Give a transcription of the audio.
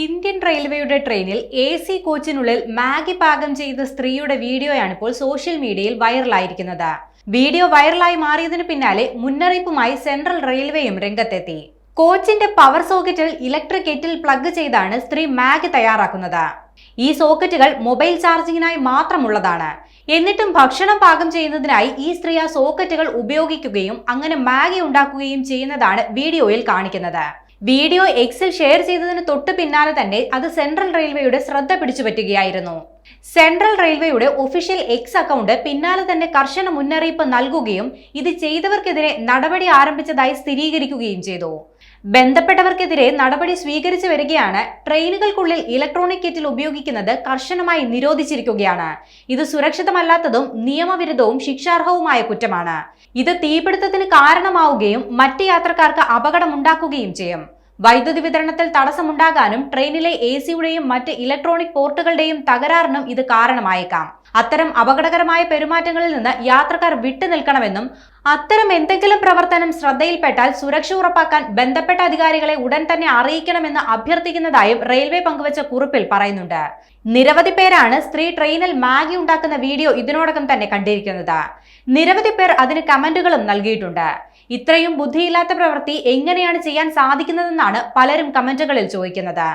Indian റെയിൽവേയുടെ ട്രെയിനിൽ A C കോച്ചിനുള്ളിൽ Maggi പാകം ചെയ്ത സ്ത്രീയുടെ വീഡിയോയാണ് ഇപ്പോൾ സോഷ്യൽ മീഡിയയിൽ വൈറലായിരിക്കുന്നത്. വീഡിയോ വൈറലായി മാറിയതിനു പിന്നാലെ മുന്നറിയിപ്പുമായി സെൻട്രൽ റെയിൽവേയും രംഗത്തെത്തി. കോച്ചിന്റെ പവർ സോക്കറ്റിൽ ഇലക്ട്രിക് കെറ്റിൽ പ്ലഗ് ചെയ്താണ് സ്ത്രീ മാഗി തയ്യാറാക്കുന്നത്. ഈ സോക്കറ്റുകൾ മൊബൈൽ ചാർജിങ്ങിനായി മാത്രമുള്ളതാണ്. എന്നിട്ടും ഭക്ഷണം പാകം ചെയ്യുന്നതിനായി ഈ സ്ത്രീ ആ സോക്കറ്റുകൾ ഉപയോഗിക്കുകയും അങ്ങനെ മാഗി ഉണ്ടാക്കുകയും ചെയ്യുന്നതാണ് വീഡിയോയിൽ കാണിക്കുന്നത്. വീഡിയോ എക്സിൽ ഷെയർ ചെയ്തതിന് തൊട്ട് പിന്നാലെ തന്നെ അത് സെൻട്രൽ റെയിൽവേയുടെ ശ്രദ്ധ പിടിച്ചു പറ്റുകയായിരുന്നു. സെൻട്രൽ റെയിൽവേയുടെ ഒഫീഷ്യൽ എക്സ് അക്കൗണ്ട് പിന്നാലെ തന്നെ കർശന മുന്നറിയിപ്പ് നൽകുകയും ഇത് ചെയ്തവർക്കെതിരെ നടപടി ആരംഭിച്ചതായി സ്ഥിരീകരിക്കുകയും ചെയ്തു. ബന്ധപ്പെട്ടവർക്കെതിരെ നടപടി സ്വീകരിച്ചു വരികയാണ്. ട്രെയിനുകൾക്കുള്ളിൽ ഇലക്ട്രോണിക് കിറ്റിൽ ഉപയോഗിക്കുന്നത് കർശനമായി നിരോധിച്ചിരിക്കുകയാണ്. ഇത് സുരക്ഷിതമല്ലാത്തതും നിയമവിരുദ്ധവും ശിക്ഷാർഹവുമായ കുറ്റമാണ്. ഇത് തീപിടുത്തത്തിന് കാരണമാവുകയും മറ്റ് യാത്രക്കാർക്ക് അപകടമുണ്ടാക്കുകയും ചെയ്യും. വൈദ്യുതി വിതരണത്തിൽ തടസ്സമുണ്ടാകാനും ട്രെയിനിലെ എ സിയുടെയും മറ്റ് ഇലക്ട്രോണിക് പോർട്ടുകളുടെയും തകരാറിനും ഇത് കാരണമായേക്കാം. അത്തരം അപകടകരമായ പെരുമാറ്റങ്ങളിൽ നിന്ന് യാത്രക്കാർ വിട്ടുനിൽക്കണമെന്നും അത്തരം എന്തെങ്കിലും പ്രവർത്തനം ശ്രദ്ധയിൽപ്പെട്ടാൽ സുരക്ഷ ഉറപ്പാക്കാൻ ബന്ധപ്പെട്ട അധികാരികളെ ഉടൻ തന്നെ അറിയിക്കണമെന്ന് അഭ്യർത്ഥിക്കുന്നതായും റെയിൽവേ പങ്കുവച്ച കുറിപ്പിൽ പറയുന്നുണ്ട്. നിരവധി പേരാണ് സ്ത്രീ ട്രെയിനിൽ മാഗി ഉണ്ടാക്കുന്ന വീഡിയോ ഇതിനോടകം തന്നെ കണ്ടിരിക്കുന്നത്. നിരവധി പേർ അതിന് കമന്റുകളും നൽകിയിട്ടുണ്ട്. ഇത്രയും ബുദ്ധിയില്ലാത്ത പ്രവൃത്തി എങ്ങനെയാണ് ചെയ്യാൻ സാധിക്കുന്നതെന്നാണ് പലരും കമന്റുകളിൽ ചോദിക്കുന്നത്.